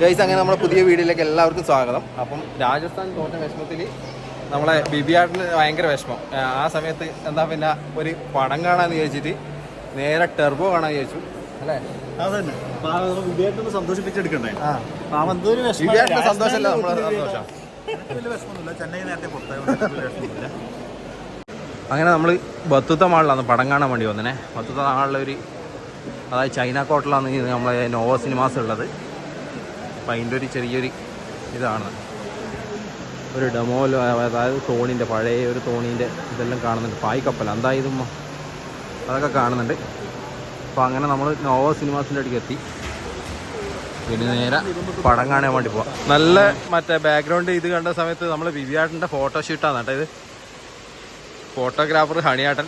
Guys അങ്ങനെ നമ്മുടെ പുതിയ വീഡിയോയിലേക്ക് എല്ലാവർക്കും സ്വാഗതം. അപ്പം രാജസ്ഥാൻ തോറ്റ വിഷമത്തിൽ നമ്മളെ ബിബിയാട്ടിന് ഭയങ്കര വിഷമം. ആ, സമയത്ത് എന്താ പിന്നെ ഒരു പടം കാണാന്ന് ചോദിച്ചിട്ട് നേരെ ടെർബോ കാണാൻ ചോദിച്ചു അല്ലേ? അതന്നെ. സന്തോഷിപ്പിച്ചെടുക്കണ്ടേ? ബിബിയാട്ടിന്റെ സന്തോഷമല്ല നമ്മളെ സന്തോഷം. ചെന്നൈ നേരത്തെ അങ്ങനെ നമ്മൾ ബത്തുത്ത മാളിലാണ് പടം കാണാൻ വേണ്ടി വന്നേ ബത്തുത്ത മാളിലൊരു അതായത് ചൈന കോട്ടലാണ് നമ്മളെ നോവ സിനിമാസ് ഉള്ളത്. അപ്പം അതിന്റെ ഒരു ചെറിയൊരു ഇതാണ്. ഒരു ഡെമോലോ അതായത് തോണിന്റെ പഴയ ഒരു തോണീന്റെ ഇതെല്ലാം കാണുന്നുണ്ട്. പായ് കപ്പൽ എന്തായതും അതൊക്കെ കാണുന്നുണ്ട്. അപ്പോൾ അങ്ങനെ നമ്മൾ നോവ സിനിമാസിന്റെ അടുക്ക് എത്തി. പിന്നെ നേരെ പടം കാണാൻ വേണ്ടി പോവാം. നല്ല മറ്റേ ബാക്ക്ഗ്രൗണ്ട് ഇത് കണ്ട സമയത്ത് നമ്മൾ വിവിയാട്ടിന്റെ ഫോട്ടോഷൂട്ടാണ് കേട്ടോ ഇത്. ഫോട്ടോഗ്രാഫർ ഹണിയാട്ടൻ.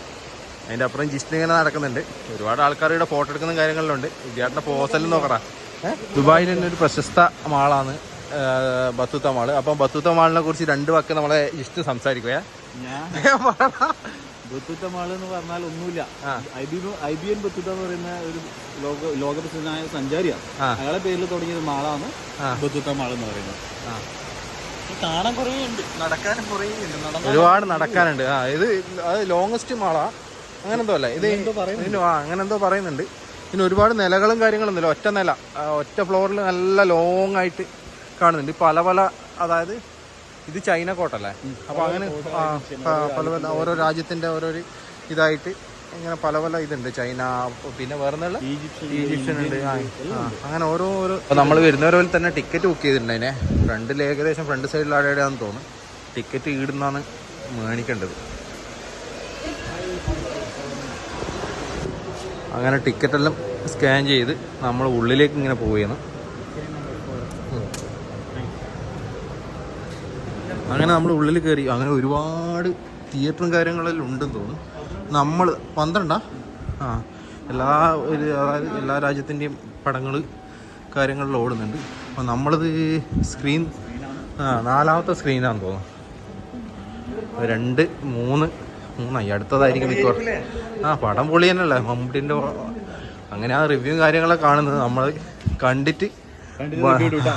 അതിന്റെ അപ്പുറം ജിസ്റ്റ് ഇങ്ങനെ നടക്കുന്നുണ്ട്. ഒരുപാട് ആൾക്കാർ ഇവിടെ ഫോട്ടോ എടുക്കുന്ന കാര്യങ്ങളിലുണ്ട്. വിദ്യാർത്ഥിയുടെ പോസൽ നോക്കറ ദുബായിൽ തന്നെ ഒരു പ്രശസ്ത മാളാണ് ബത്തുത്ത മാൾ. അപ്പം ബത്തുത്ത മാളിനെ കുറിച്ച് രണ്ട് വാക്ക് നമ്മളെ ഇഷ്ടം സംസാരിക്കുക ബത്തുത്ത മാൾ എന്ന് പറഞ്ഞാൽ ഒന്നുമില്ല. ഐ ബി എൻ ബത്തുത്ത എന്ന് പറയുന്ന ഒരു ലോക ലോകപ്രസിദ്ധനായ സഞ്ചാരിയാണ്. അയാളെ പേരിൽ തുടങ്ങിയ ഒരു മാളാണ്. ബത്തുത്ത മാൾ എന്ന് പറയുന്നത്. കാണാൻ കുറേ ഉണ്ട്. നടക്കാനും കുറേ ഉണ്ട്. ഒരുപാട് നടക്കാനുണ്ട്. ആ ഇത് അത് ലോങ്ങസ്റ്റ് മാളാ. അങ്ങനെന്തോ അല്ല? ഇത് അങ്ങനെന്തോ ആ പറയുന്നുണ്ട്. പിന്നെ ഒരുപാട് നിലകളും കാര്യങ്ങളും ഒന്നുമില്ല ഒറ്റ നില. ഒറ്റ ഫ്ലോറിൽ നല്ല ലോങ് ആയിട്ട് കാണുന്നുണ്ട്. പല പല അതായത് ഇത് ചൈന കോട്ടല്ലേ അപ്പൊ അങ്ങനെ പല പല ഓരോ രാജ്യത്തിന്റെ ഓരോ ഇതായിട്ട് ഇങ്ങനെ പല പല ഇതുണ്ട്. ചൈന പിന്നെ വേറെ ഈജിപ്ഷ്യൻ ഉണ്ട് അങ്ങനെ ഓരോ ഓരോ നമ്മൾ വരുന്നവരെ പോലെ തന്നെ ടിക്കറ്റ് ബുക്ക് ചെയ്തിട്ടുണ്ട് അതിനെ. ഫ്രണ്ടിൽ ഏകദേശം ഫ്രണ്ട് സൈഡിൽ ആടെയാണെന്ന് തോന്നുന്നു. ടിക്കറ്റ് ഈടുന്നാണ് മേടിക്കേണ്ടത് അങ്ങനെ ടിക്കറ്റ് എല്ലാം സ്കാൻ ചെയ്ത് നമ്മൾ ഉള്ളിലേക്ക് ഇങ്ങനെ പോവുകയാണ്. അങ്ങനെ നമ്മൾ ഉള്ളിൽ കയറി അങ്ങനെ ഒരുപാട് തിയേറ്ററും കാര്യങ്ങളെല്ലാം ഉണ്ടെന്ന് തോന്നുന്നു. നമ്മൾ പന്ത്രണ്ടാ? ആ എല്ലാ ഒരു അതായത് എല്ലാ രാജ്യത്തിന്റെയും പടങ്ങൾ കാര്യങ്ങളിൽ ഓടുന്നുണ്ട്. അപ്പം നമ്മളത് സ്ക്രീൻ ആ നാലാമത്തെ സ്ക്രീനാണെന്ന് തോന്നുന്നു. രണ്ട് മൂന്ന് മൂന്നായി അടുത്തതായിരിക്കും മിക്കവാറും. ആ പടം പൊളി തന്നെയല്ലേ മമ്മൂട്ടിന്റെ അങ്ങനെ ആ റിവ്യൂ കാര്യങ്ങളൊക്കെ കാണുന്നത് നമ്മൾ കണ്ടിട്ട്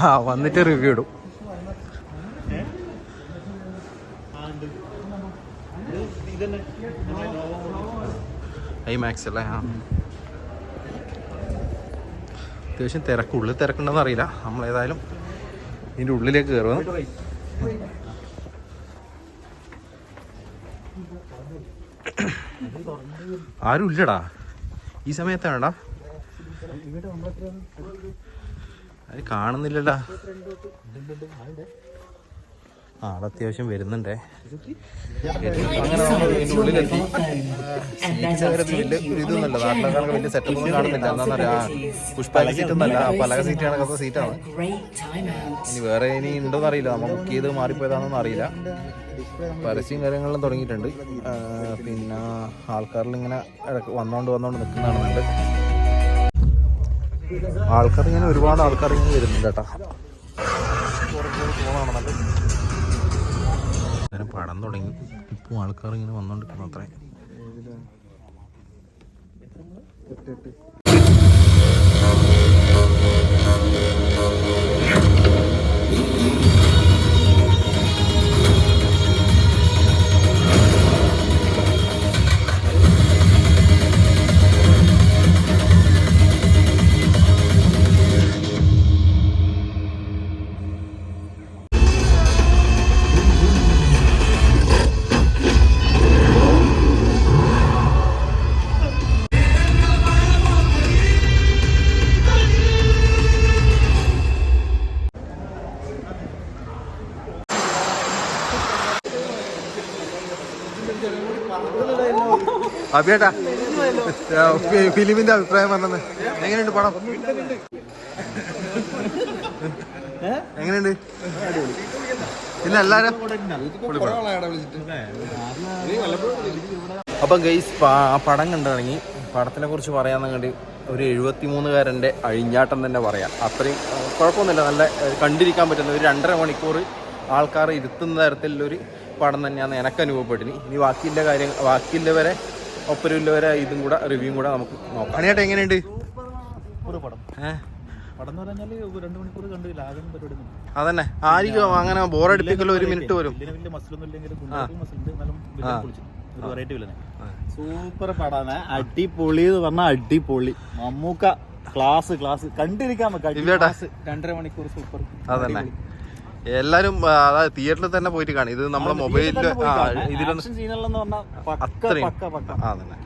ആ വന്നിട്ട് റിവ്യൂ ഇടും. ഐ മാക്സ് അല്ലേ? ആ. അത്യാവശ്യം തിരക്ക് ഉള്ളിൽ തിരക്കുണ്ടെന്ന് അറിയില്ല. നമ്മളേതായാലും ഇതിന്റെ ഉള്ളിലേക്ക് കയറുക ആരും ഇല്ലടാ ഈ സമയത്താണടാ. അത് കാണുന്നില്ലടാ. ആ അത്യാവശ്യം വരുന്നുണ്ടേ. സെറ്റപ്പ് ഒന്നും കാണുന്നില്ല പലക ഇനി വേറെ ഇനി ഉണ്ടോന്ന് അറിയില്ല. നമ്മൾ ബുക്ക് ചെയ്ത് മാറിപ്പോയതാണെന്നൊന്നും അറിയില്ല. പരസ്യം കാര്യങ്ങളെല്ലാം തുടങ്ങിയിട്ടുണ്ട്. പിന്നെ ആൾക്കാരിൽ ഇങ്ങനെ വന്നോണ്ട് വന്നോണ്ട് നിൽക്കുന്നതാണ് ആൾക്കാർ ഇങ്ങനെ ഒരുപാട് ആൾക്കാർ ഇങ്ങനെ വരുന്നുണ്ട് കേട്ടോ. പടം തുടങ്ങി. ഇപ്പൊ ആൾക്കാർ ഇങ്ങനെ വന്നുകൊണ്ടിരിക്കുന്നു അത്രേ. അഭിയേട്ടാ ഫിലിമിന്റെ അഭിപ്രായം പറഞ്ഞത് എങ്ങനെയുണ്ട് പടം? എങ്ങനെയുണ്ട്? ഇല്ല എല്ലാരും അപ്പം ഗൈസ് പടം കണ്ടിറങ്ങി. പടത്തിനെ കുറിച്ച് പറയാന്ന് കണ്ടി ഒരു എഴുപത്തി മൂന്നുകാരന്റെ അഴിഞ്ഞാട്ടം തന്നെ പറയാം. അത്രയും കുഴപ്പമൊന്നുമില്ല. നല്ല കണ്ടിരിക്കാൻ പറ്റുന്ന ഒരു രണ്ടര മണിക്കൂർ ആൾക്കാർ ഇരുത്തുന്ന തരത്തിലുള്ളൊരു പടം തന്നെയാണ് എനിക്ക് അനുഭവപ്പെട്ടിന് ഇനി ബാക്കിന്റെ കാര്യം ഒപ്പരമുള്ളവരെ ഇതും കൂടെ റിവ്യൂ കൂടെ നമുക്ക് നോക്കാം. അണിയാട്ടെ എങ്ങനെയുണ്ട്? അതന്നെ. ആയിരിക്കും അങ്ങനെ ബോറടിപ്പിക്കലോ ഒരു മിനിറ്റ് വില്ലനെ സൂപ്പർ പടാണ്. അടിപൊളി എന്ന് പറഞ്ഞാൽ അടിപൊളി. മമ്മൂക്ക ക്ലാസ് ക്ലാസ് കണ്ടിരിക്കാൻ രണ്ടര മണിക്കൂർ സൂപ്പർ. അതന്നെ. എല്ലാരും അതായത് തിയേറ്ററിൽ തന്നെ പോയിട്ട് കാണും. ഇത് നമ്മളെ മൊബൈലിൽ ഇതിലൊന്നും അത്രയും. ആ, അതന്നെ.